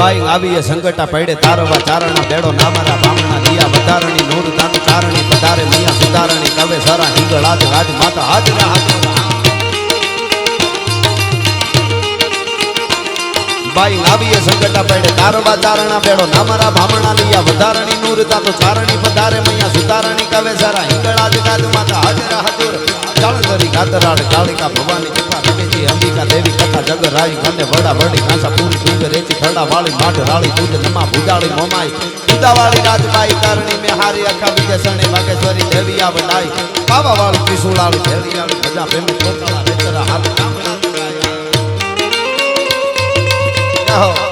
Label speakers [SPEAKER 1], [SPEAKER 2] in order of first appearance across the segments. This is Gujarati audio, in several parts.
[SPEAKER 1] બાઈ આવીએ સંકટા પડે તારવા ચારણા બેડો નામારા બામણા દિયા વધારણી, નૂર તાન ચારણી, પધારે મિયા સુધારણી, કવે સરા હિંગળ, આજ રાજ માતા હાજરા હાજરા બાઈ નાવીએ સંગટા પડે તારવા ચારણા બેડો નામારા બામણા લિયા વધારણી, નૂર તાન ચારણી, પધારે મિયા સુધારણી, કવે સરા હિંગળ રાજ માતા હાજરા હાજર જાળંગરી ગાતરાડ કાળિકા ભવાની કૃપા રમેજી અંબિકા દેવી કથા જગ રાઈ કને વડા વડી કાંસા પૂરી દૂધ રેતી ખરડા વાળી માઠ રાળી દૂધ નમા ભુજાળી મોમાઈ. ઉદાવાળી રાજબાઈ કરણી મે હારી અખા વિજય સણે ભાગેશ્વરી દેવી આ વડાઈ પાવા વાળી ત્રિશુલાળી ભેરિયાળી ભજા પ્રેમી કોટલા રેતરા હાથ કામણા કહો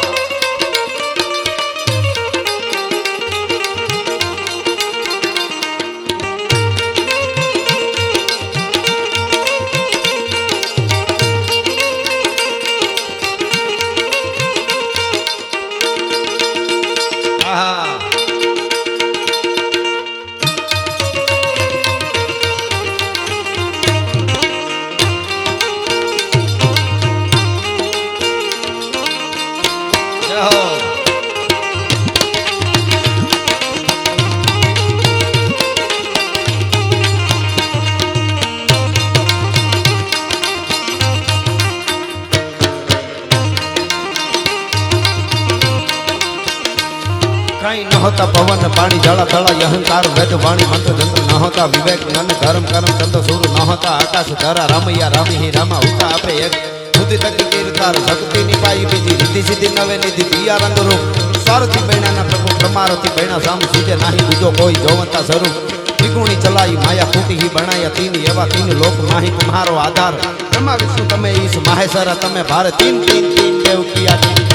[SPEAKER 1] કઈ નહોતા પવન પાણી જળ તળ અહંકાર વેદ વાણી મંત્ર તંત્ર નહોતા વિવેક મન ધર્મ કર્મ ચંદ્ર સૂર નહોતા આકાશ ધરા રામૈયા રામી હી રામા ઉતા આપે એક બુદ્ધિ તક કીર્તાર શક્તિ નિપાઈ બીજી રીતિ સિદ્ધિ નવે નિધિ દિયા રંગ રૂપ સ્વાર્થી બૈણાના પ્રભુ પ્રમારથી બૈણા સામ સુજે નાહી બીજો કોઈ જોવંતા સ્વરૂપ ત્રિગુણી ચલાઈ માયા ફૂટી હી બણાયા તીન એવા તીન લોક માહી તમારો આધાર બ્રહ્મા વિષ્ણુ તમે ઈશ માહેશ્વર તમે ભાર તીન તીન તીન દેવ કિયા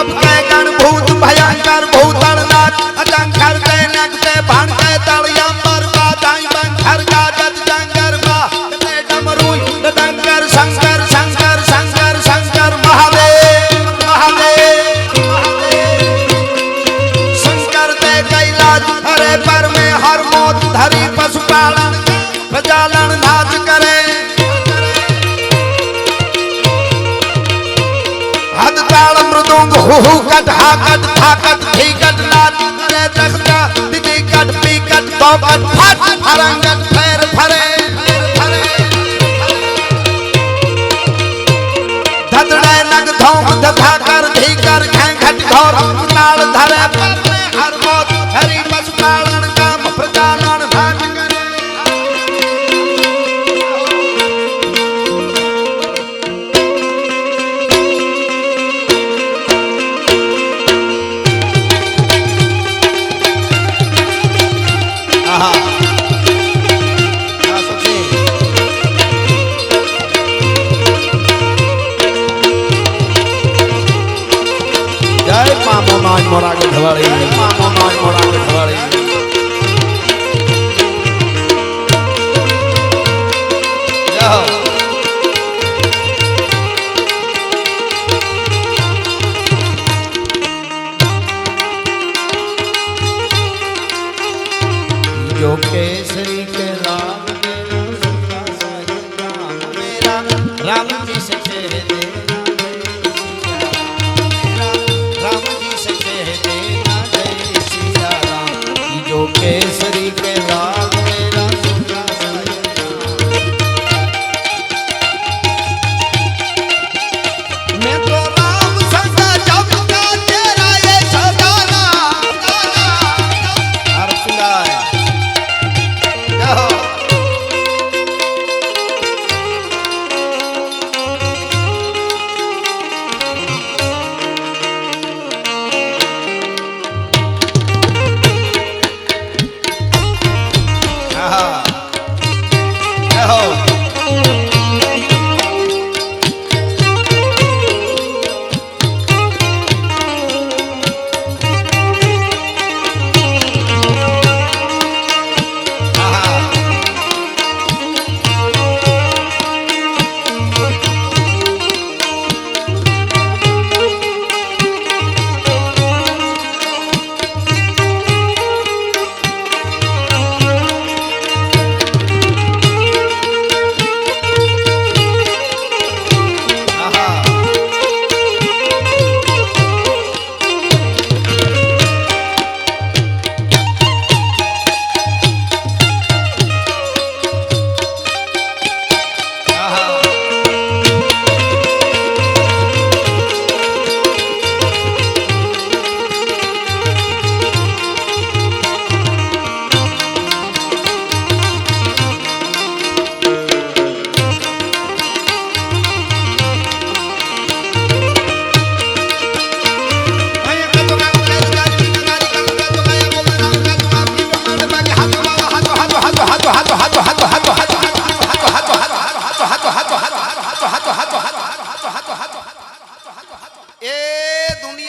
[SPEAKER 2] ભપકે ગણ ભૂત ભયંકર ભૂતળનાથ તાળ મૃદુંગ હુ હુ કટ હા કટ થા કટ ધી કટ નાદ અરે તખતા દીદી કટ પી કટ તો કટ ફટ ફરંગટ ફેર ફરે ફરે ધતડે નગ ધોમ ધથા કર ધી કર ઘેં ઘટ ઘોર તાળ ધરે
[SPEAKER 1] જય ha.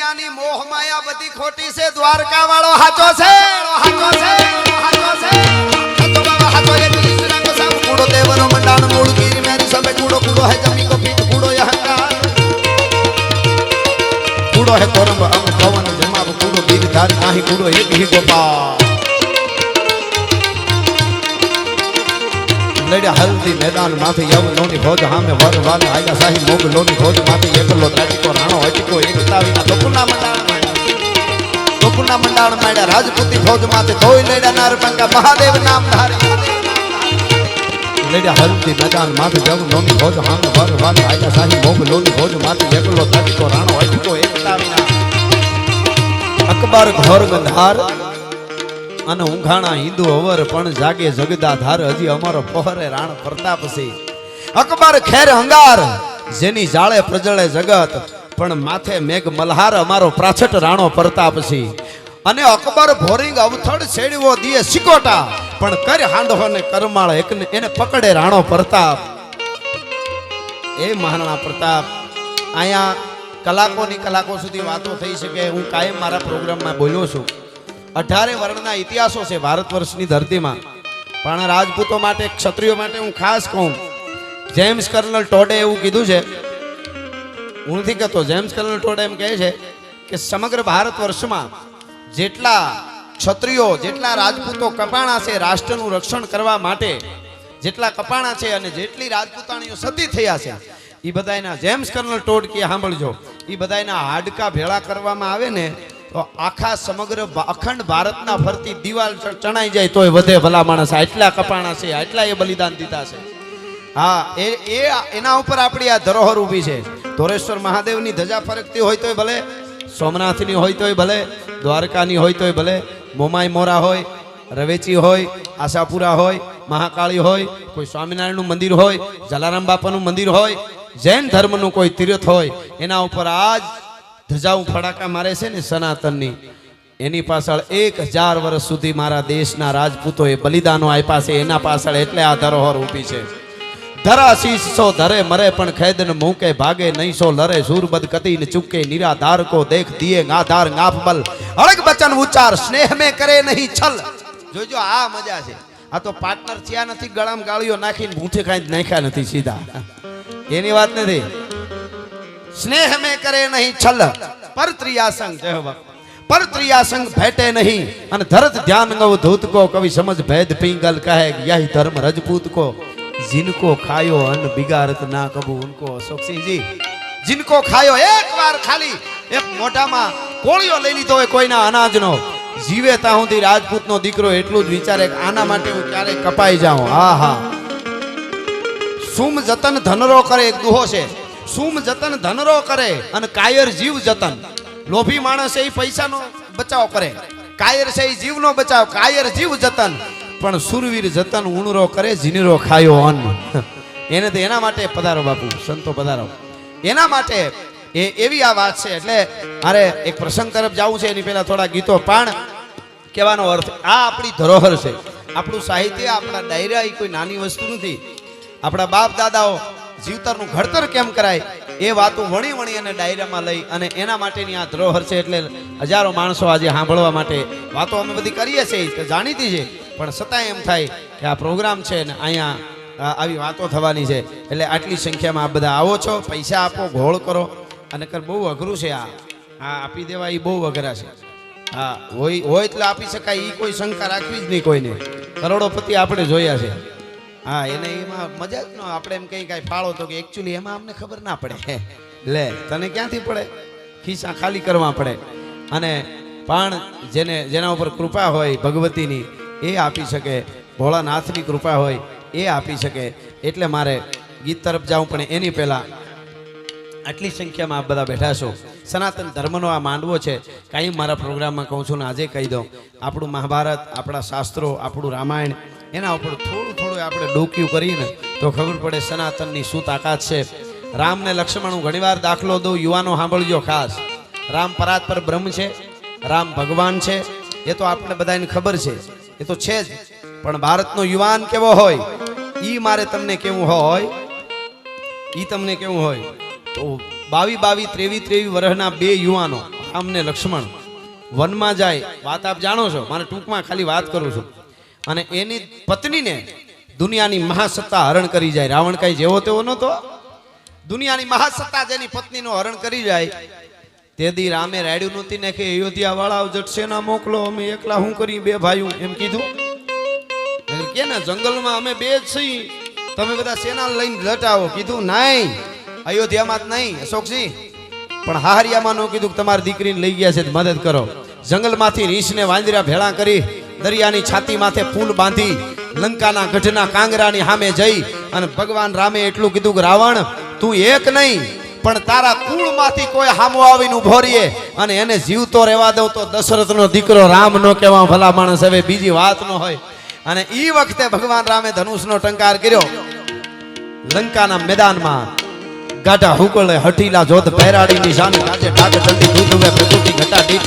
[SPEAKER 2] દુનિયાની મોહ માયા બધી ખોટી છે. દ્વારકા વાળો હાચો છે. હાચો છે. હાચો છે. હાચો બાબા હાચો એક ઈશ્વરા કો સાબ કૂડો દેવરો મંડાણ મૂળ ગીરી મેરી સમે કૂડો કૂડો હે જમી કો પીઠ કૂડો ય હંકાર
[SPEAKER 1] કૂડો હે કોરંબ અંગ પવન જમાવ કુડો ગીર ધાર નાહી કુડો હી ગોપાલ. લડ્યા હલ્દી મેદાનમાંથી યવનોની ભોજ હામે વર વાલ આયા સાહી મોગલોની ભોજ માથે એકલો ત્રાટીકો રાણો હટીકો એકતાવીના
[SPEAKER 2] તોપુના મંડાણ તોપુના મંડાણ માંડ્યા રાજપૂતી ફૌજમાંથી ધોઈ લડ્યા નારપંગા મહાદેવ નામ ધારી.
[SPEAKER 1] લડ્યા હલ્દી મેદાનમાંથી યવનોની ભોજ હામે વર વાલ આયા સાહી મોગલોની ભોજ માથે એકલો ત્રાટીકો રાણો હટીકો એકતાવીના અકબર ઘોર ગંધાર અને ઊંઘાણા હિન્દુ અવર પણ જાગે જગદાધાર હજી અમારો પહોરે રાણ પ્રતાપ છે.
[SPEAKER 2] અકબર ખેર હંગાર,
[SPEAKER 1] જેની જાળે પ્રજળે જગત, પણ માથે મેઘ મલ્હાર અમારો પ્રાછટ રાણો પ્રતાપ છે.
[SPEAKER 2] અને અકબર ભોરિંગ અવથડ છેડવો દિયે સિકોટા
[SPEAKER 1] પણ કર હાંડો ને કરમાળ એકને એને પકડે રાણો પ્રતાપ. એ મહારાણા પ્રતાપ, અહીંયા કલાકોની કલાકો સુધી વાતો થઈ શકે, હું કાયમ મારા પ્રોગ્રામમાં બોલ્યો છું. અઢારે વર્ણના ઇતિહાસો છે ભારત વર્ષની ધરતીમાં. પણ રાજપૂતો માટે, ક્ષત્રિયો માટે હું ખાસ કહું, જેમ્સ કર્નલ ટોડે એવું કીધું છે હું નથી કહેતો, જેમ્સ કર્નલ ટોડે એમ કહે છે કે સમગ્ર ભારત વર્ષમાં જેટલા ક્ષત્રિયો, જેટલા રાજપૂતો કપાણા છે રાષ્ટ્રનું રક્ષણ કરવા માટે, જેટલા કપાણા છે અને જેટલી રાજપૂતાણીઓ સતી થયા છે એ બધાના જેમ્સ કર્નલ ટોડ કે સાંભળજો એ બધાના હાડકા ભેળા કરવામાં આવે ને તો આખા સમગ્ર અખંડ ભારતના ફરતી દિવાલ ચણાઈ જાય તોય વધે ભલા માણસ. આટલા કપાણા છે આટલા એ બલિદાન દીધા છે. હા, એ એ એના ઉપર આપણી આ ધરોહર ઊભી છે. ધોરેશ્વર મહાદેવની ધજા ફરકતી હોય તોય ભલે, સોમનાથની હોય તોય ભલે, દ્વારકાની હોય તોય ભલે, મોમાઈ મોરા હોય, રવેચી હોય, આશાપુરા હોય, મહાકાળી હોય, કોઈ સ્વામિનારાયણનું મંદિર હોય, જલારામ બાપાનું મંદિર હોય, જૈન ધર્મનું કોઈ તીર્થ હોય, એના ઉપર આજ ધજાઓ ફડાકા મારે છે ને સનાતનની, એની પાછળ એક હજાર વર્ષ સુધી મારા દેશના રાજપૂતોએ બલિદાનો આપ્યા છે, એના પાછળ એટલે આ ધરોહર ઊભી છે. ધરા સો ધરે મરે પણ ખેદન મૂકે ભાગે નહીં સો લરે સુરબદ કતી ને ચૂકે નિરાધાર કો દેખ દિયે ગાધાર ગાફ બલ.
[SPEAKER 2] અળગ બચન ઉચ્ચાર સ્નેહ મે કરે નહીં છલ. જોજો, આ મજા છે.
[SPEAKER 1] આ તો પાર્ટનર થયા નથી, ગળામાં ગાળીઓ નાખીને ભૂંઠે ખાઈ નાખ્યા નથી સીધા. એની વાત નથી.
[SPEAKER 2] સ્નેહ મે કરે નહીં, છલ.
[SPEAKER 1] પર ત્રિયાસંગ જય બાપા. પર ત્રિયાસંગ ભેટે નહીં. અને ધરત ધ્યાન ગવ ધૂત કો, કવિ સમજ ભેદ પિંગલ કહે, યહી ધર્મ રજપૂત કો. જિનકો ખાયો અન બિગારત ના કબુ ઉનકો. અશોકસિંહજી,
[SPEAKER 2] જિનકો ખાયો એક વાર ખાલી.
[SPEAKER 1] એક મોઢામાં કોળિયો લઈ લીધો હોય કોઈના અનાજનો. જીવે તા સુધી રાજપૂતનો દીકરો એટલું જ વિચારે આના માટે હું ક્યારેય કપાઈ જાઉં. હા હા સુમ જતન ધનરો કરે, એક દુહો છે. સુમ જતન ધનરો કરે અને કાયર જીવ જતન. લોભી માણસ એ પૈસાનો બચાવ કરે. કાયર છે એ જીવનો બચાવ, કાયર જીવ જતન. પણ સુરવીર જતન ઉણરો કરે જીનરો ખાયો અન્ન. એને તો એના માટે પધારો બાપુ, સંતો પધારો. એના માટે એ એવી આ વાત છે, એટલે મારે એક પ્રસંગ તરફ જવું છે, એની પહેલા થોડા ગીતો. પણ કહેવાનો અર્થ, આ આપણી ધરોહર છે. આપણું સાહિત્ય, આપણા ડાયરા એ કોઈ નાની વસ્તુ નથી. આપણા બાપ દાદાઓ જીવતરનું ઘડતર કેમ કરાય? એ વાતો વણી વણી અને ડાયરામાં લઈ અને એના માટેની આ ધરોહર છે એટલે હજારો માણસો આજે સાંભળવા માટે વાતો અમે બધી કરીએ છીએ તો જાણીતી છે. પણ છતાંય એમ થાય કે આ પ્રોગ્રામ છે ને અહીંયા આવી વાતો થવાની છે. એટલે આટલી સંખ્યામાં આ બધા આવો છો, પૈસા આપો, ઘોળ કરો. અને કર બહુ અઘરું છે આ. આ આપી દેવા એ બહુ અઘરા છે. હા, હોય હોય એટલે આપી શકાય એ કોઈ શંકા રાખવી જ નહીં કોઈને. કરોડોપતિ આપણે જોયા છે. હા, એને એમાં મજા જ ન, આપણે એમ કઈ કાંઈ ફાળો તો કે એકચ્યુઅલી એમાં અમને ખબર ના પડે. લે, તને ક્યાંથી પડે? ખિસ્સા ખાલી કરવા પડે. અને પણ જેને, જેના ઉપર કૃપા હોય ભગવતીની, એ આપી શકે. ભોળાનાથની કૃપા હોય, એ આપી શકે. એટલે મારે ગીત તરફ જાઉં, પણ એની પહેલાં આટલી સંખ્યામાં આપ બધા બેઠા છો. સનાતન ધર્મનો આ માંડવો છે. કાંઈ મારા પ્રોગ્રામમાં કહું છું ને આજે કહી દઉં. આપણું મહાભારત, આપણા શાસ્ત્રો, આપણું રામાયણ, એના ઉપર થોડું થોડું આપણે ડોક્યું કરીને તો ખબર પડે સનાતનની શું તાકાત છે. રામ ને લક્ષ્મણ હું ઘણીવાર દાખલો દઉં, યુવાનો સાંભળજો ખાસ. રામ પરાત પર બ્રહ્મ છે, રામ ભગવાન છે, એ તો આપણે બધાને ખબર છે. એ તો છે જ. પણ ભારતનો યુવાન કેવો હોય? ઈ મારે તમને કેવું હોય? ઈ તમને કેવું હોય? તો બાવી બાવી ત્રેવી ત્રેવી વર્ષના બે યુવાનો રામ ને લક્ષ્મણ, વનમાં જાય. વાત આપ જાણો છો? મારે ટૂંકમાં ખાલી વાત કરું છું. અને એની પત્નીને દુનિયાની મહાસત્તા હરણ કરી જાય. રાવણ કઈ જેવો તેવો નહોતો. દુનિયાની મહાસત્તા જેની પત્નીનું હરણ કરી જાય. તેથી રામે રાડ્યું નહોતી ને કે અયોધ્યા વાળા જટસેના મોકલો. અમે એકલા હું કરી બે ભાઈઓ. એમ કીધું. કે ને જંગલમાં અમે બે છીએ. તમે બધા સેના લઈને લટાવો. કીધું નહીં અયોધ્યામાં જ નહીં અશોકસિંહ પણ હાહરિયામાં નું કીધું કે તમારી દીકરીને લઈ ગયા છે મદદ કરો. જંગલમાંથી રીંછને વાંદરા ભેળા કરી દરિયાની છાતી માથે ફૂલ બાંધી લંકાના ગઢના કાંગરાની સામે જઈ અને ભગવાન રામે એટલું કીધું કે, રાવણ, તું એક નહીં, પણ તારા કુળમાંથી કોઈ હામો આવીને ઊભો રહીએ અને એને જીવતો રહેવા દઉં તો દશરથનો દીકરો રામ નો કહેવા ભલા માણસ હવે બીજી વાત ન હોય. અને એ વખતે ભગવાન રામે ધનુષનો ટંકાર કર્યો. લંકાના મેદાનમાં ગાઢા હુકળે, હટીલા જોત પહેરાડી નિશાન કાજે ઢાક ચંડી દૂધવે પ્રકૃતિ ઘટા ડીક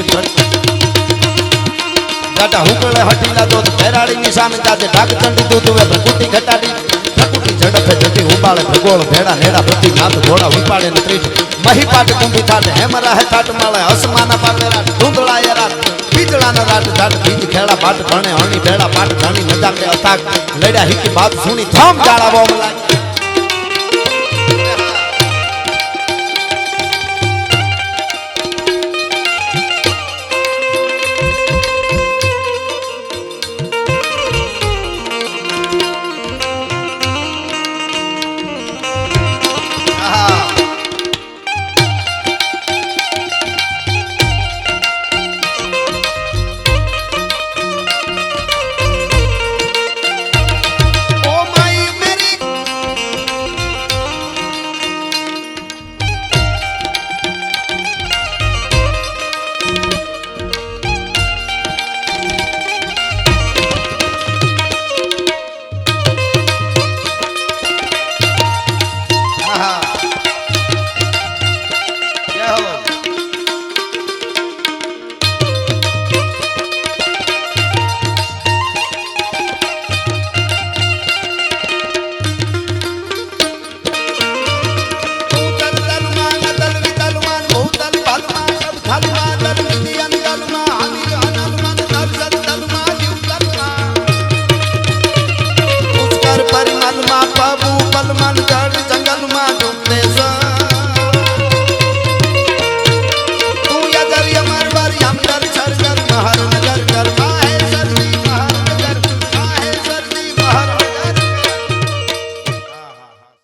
[SPEAKER 1] ગાઢા હુકળે હઠીલા જોત ભેરાડી સામે કાજે ઢાક ચંડી દૂધવે પ્રકૃતિ ઘટાડી. પ્રકૃતિ ઝડપે જટી ઉબાળે ભગોળ ભેડા નેડા પ્રતિ નાથ ઘોડા ઉપાડે ને ત્રીજ મહીપાટ કુંભી થાટ હેમ રહે થાટ માળે અસમાના પાટે રાટ ધૂંધળાય રાટ પીતળાના રાટ ધાટ બીજ ખેડા પાટ ભણે, હણી ભેડા પાટ ઘણી મજા કે અથાક. લડ્યા હિકી બાત સુણી, થામ જાળા બોમ લાગી